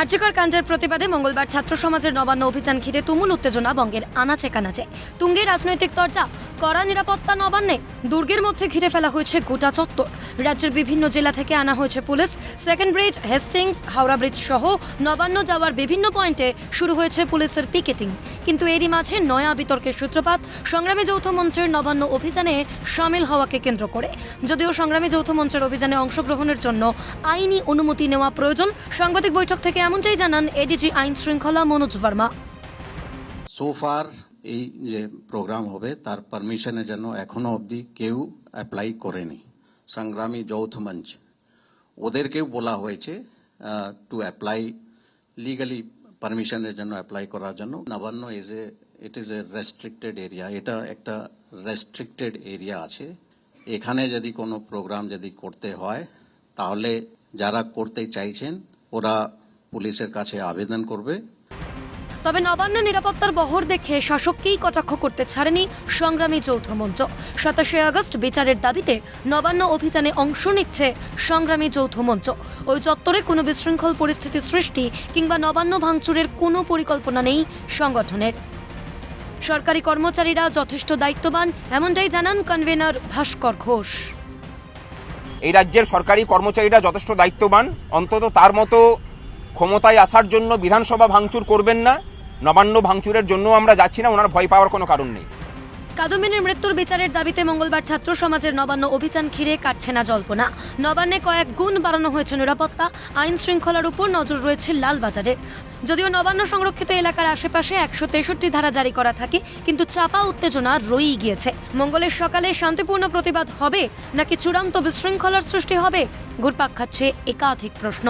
আর্যিকর কাণ্ডের প্রতিবাদে মঙ্গলবার ছাত্র সমাজের নবান্ন অভিযান ঘিরে তুমুল উত্তেজনা বঙ্গের আনাচে কানাচে। তুঙ্গে রাজনৈতিক চর্চা কড়া নিরাপত্তা নবান্নে দুর্গের মধ্যে ঘিরে ফেলা হয়েছে গোটা চত্বর। রাজ্যের বিভিন্ন জেলা থেকে আনা হয়েছে police second bridge Hastings Howrah bridge সহ নবান্ন যাওয়ার বিভিন্ন পয়েন্টে শুরু হয়েছে পুলিশের পিকেটিং। কিন্তু এরই মাঝে নয়া বিতর্কের সূত্রপাত, সংগ্রামী যৌথ মঞ্চের নবান্ন অভিযানে সামিল হওয়াকে কেন্দ্র করে। যদিও সংগ্রামী যৌথ মঞ্চের অভিযানে অংশগ্রহণের জন্য আইনি অনুমতি নেওয়া প্রয়োজন, সাংবাদিক বৈঠক থেকে এমনটাই জানান এডিজি আইন শৃঙ্খলা মনোজ ভার্মা। সোফার এই যে প্রোগ্রাম হবে, তার পারমিশনের জন্য এখনও অবধি কেউ অ্যাপ্লাই করেনি। সংগ্রামী যৌথ মঞ্চ। ওদেরকেও বলা হয়েছে টু অ্যাপ্লাই লিগালি পারমিশনের জন্য অ্যাপ্লাই করার জন্য। Nabanna is a it is a restricted area এটা একটা রেস্ট্রিক্টেড এরিয়া আছে। এখানে যদি কোনো প্রোগ্রাম যদি করতে হয়, তাহলে যারা করতে চাইছেন, ওরা পুলিশের কাছে আবেদন করবে। তবে নবান্ন নিরাপত্তার বহর দেখে শাসককেই কটাক্ষ করতে ছাড়েনি সংগ্রামী যৌথ মঞ্চ। সাতাশে আগস্ট বিচারের দাবিতে নবান্ন অভিযানে অংশ নিচ্ছে সংগ্রামী যৌথ মঞ্চ। ওই চত্বরে কোনো বিশৃঙ্খল পরিস্থিতি সৃষ্টি কিংবা নবান্ন ভাঙচুরের কোনো পরিকল্পনা নেই সংগঠনের। সরকারি কর্মচারীরা যথেষ্ট দায়িত্ববান এমনটাই জানান কনভেনার ভাস্কর ঘোষ। এই রাজ্যের সরকারি কর্মচারীরা যথেষ্ট দায়িত্ববান অন্তত তার মতো ক্ষমতায় আসার জন্য বিধানসভা ভাঙচুর করবেন না, নবান্ন ভাঙচুরের জন্য আমরা যাচ্ছি না, ওনার ভয় পাওয়ার কোনো কারণ নেই। কাদম্বিনীর মৃত্যুর বিচারের দাবিতে মঙ্গলবার ছাত্র সমাজের নবান্ন অভিযান ঘিরে কাটছে না জল্পনা। নবান্নে কয়েক গুণ বাড়ানো হয়েছে নিরাপত্তা, আইন শৃঙ্খলার উপর নজর রয়েছে লালবাজারে। যদিও নবান্ন সংরক্ষিত এলাকার আশেপাশে একশো তেষট্টি ধারা জারি করা থাকে, কিন্তু চাপা উত্তেজনা রয়েই গিয়েছে। মঙ্গলের সকালে শান্তিপূর্ণ প্রতিবাদ হবে, নাকি চূড়ান্ত বিশৃঙ্খলার সৃষ্টি হবে? ঘুরপাক খাচ্ছে একাধিক প্রশ্ন।